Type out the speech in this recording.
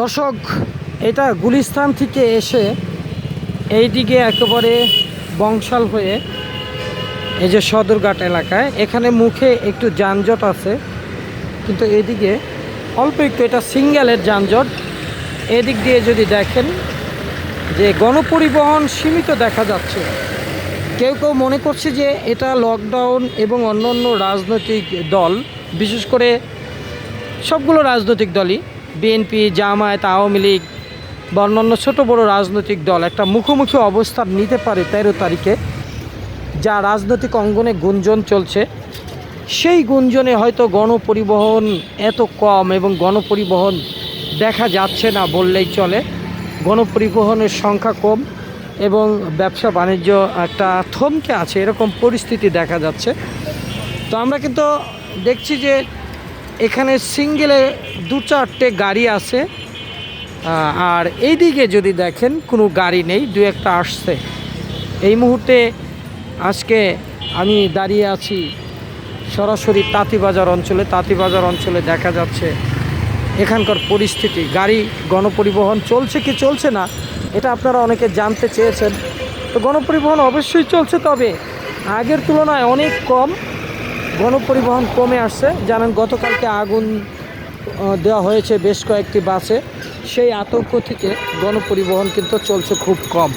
দর্শক, এটা গুলিস্তান থেকে এসে এইদিকে একেবারে বংশাল হয়ে এই যে সদরঘাট এলাকায়। এখানে মুখে একটু যানজট আছে, কিন্তু এদিকে অল্প একটু এটা সিঙ্গেলের যানজট। এদিক দিয়ে যদি দেখেন যে গণপরিবহন সীমিত দেখা যাচ্ছে। কেউ কেউ মনে করছে যে এটা লকডাউন এবং অন্যান্য রাজনৈতিক দল, বিশেষ করে সবগুলো রাজনৈতিক দলই বিএনপি, জামায়াত, আওয়ামী লীগ বা অন্যান্য ছোটো বড়ো রাজনৈতিক দল একটা মুখোমুখি অবস্থান নিতে পারে তেরো তারিখে। যা রাজনৈতিক অঙ্গনে গুঞ্জন চলছে। সেই গুঞ্জনে হয়তো গণপরিবহন এত কম এবং গণপরিবহন দেখা যাচ্ছে না বললেই চলে। গণপরিবহনের সংখ্যা কম এবং ব্যবসা বাণিজ্য একটা থমকে আছে, এরকম পরিস্থিতি দেখা যাচ্ছে। তো আমরা কিন্তু দেখছি যে এখানে সিঙ্গেলে দু চারটে গাড়ি আছে আর এইদিকে যদি দেখেন কোনো গাড়ি নেই, দু একটা আসছে। এই মুহূর্তে আজকে আমি দাঁড়িয়ে আছি সরাসরি তাঁতিবাজার অঞ্চলে। তাঁতিবাজার অঞ্চলে দেখা যাচ্ছে এখানকার পরিস্থিতি। গাড়ি গণপরিবহন চলছে কি চলছে না, এটা আপনারা অনেকে জানতে চেয়েছেন। তো গণপরিবহন অবশ্যই চলছে, তবে আগের তুলনায় অনেক কম। গণপরিবহন কমে আসছে। জানেন, গতকালকে আগুন দেওয়া হয়েছে বেশ কয়েকটি বাসে। সেই আতঙ্ক থেকে গণপরিবহন কিন্তু চলছে খুব কম।